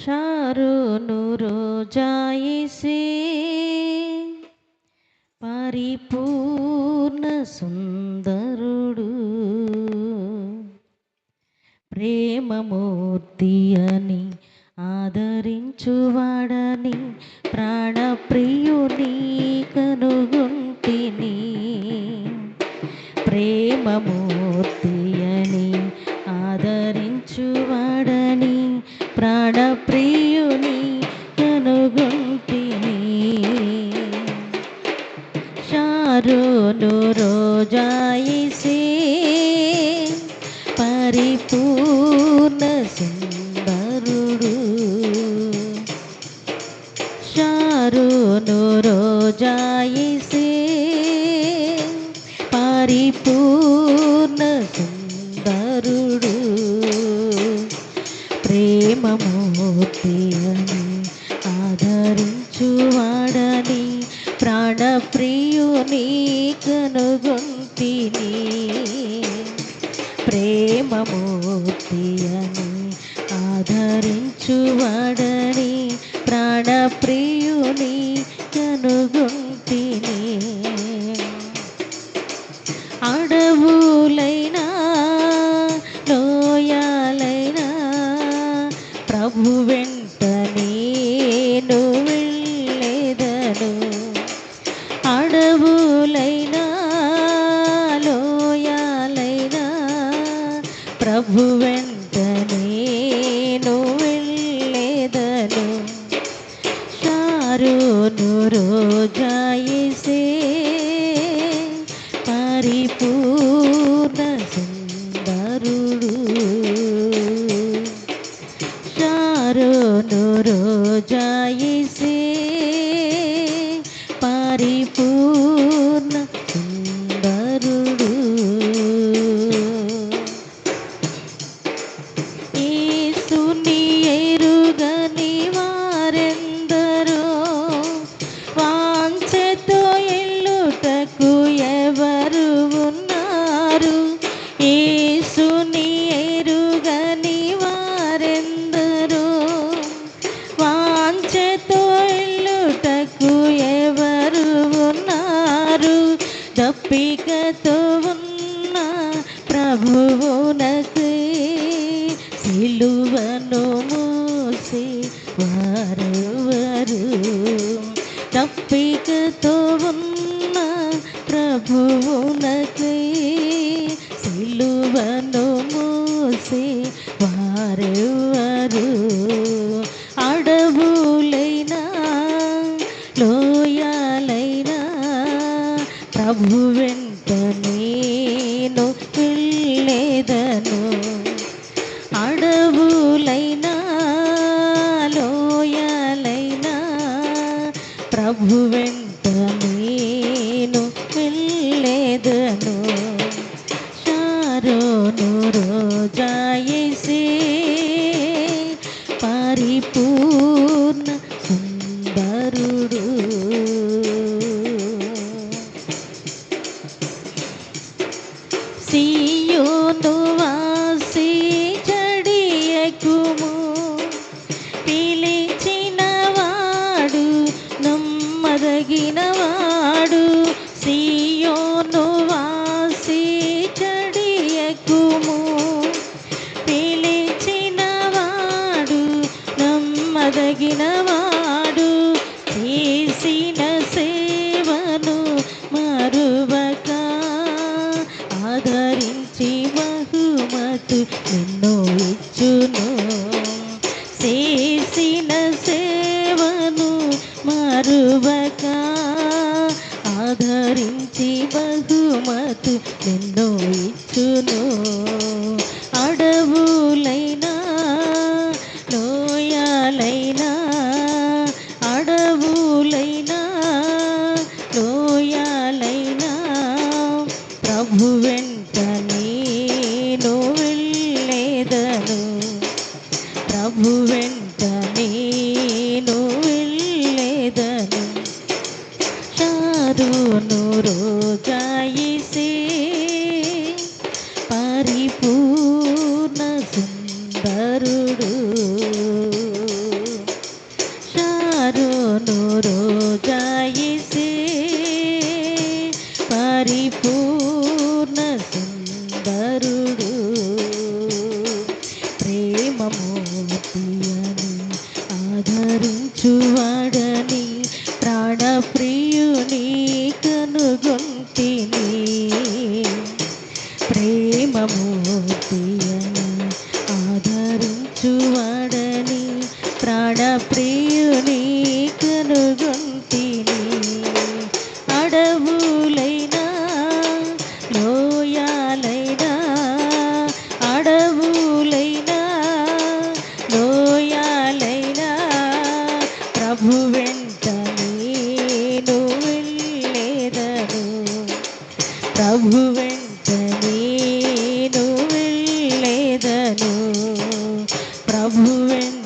Sharon రోజాయిసే పరిపూర్ణ సుందరుడు. ప్రేమమూర్తి అని ఆదరించువాడని ప్రాణప్రియుని కనుగుంటిని. ప్రేమమూర్తి Sharon రోజాయిసి పరిపూర్ణ సుందరుడు. షారోను రోజాయిసి పరిపూర్ణ సుందరుడు. ప్రేమమూర్తి అని ఆదరించువాడని ప్రాణప్రియుని కనుగొంటిని. ప్రేమమూర్తి అని ఆదరించువాడని ప్రాణప్రియుని సుందరుడు షారోను రోజాయిసే ప్రభు వెంట నేను వెళ్ళేదను. అడవులైనా లోయలైనా ప్రభు వెంట నేను వెళ్ళేదను. షారోను రోజాయిసే పరిపూర్ణ సియోను వాసి జడియకుము పిలిచిన సియోను వాసి జడియకుము పిలిచిన చేసిన నిన్ను ఇచ్చును. చేసిన సేవను మరువక. ఆధరించి బహుమతు నిన్ను ఇచ్చును. అడవులైనా లోయాలైనా అడవులైనా లోయాలైనా ప్రభు యేసును రోగాయిసే పరిపూర్ణ సుందరుడు. షారును రోగాయిసే పరిపూర్ణ సుందరుడు. ప్రేమము ప్రేమమూర్తియని ఆదరించువాడని ప్రాణప్రియుని కనుగొంటిని. అడవులైనా లోయాలైనా అడవులైనా లోయాలైనా ప్రభు వెంట ప్రభు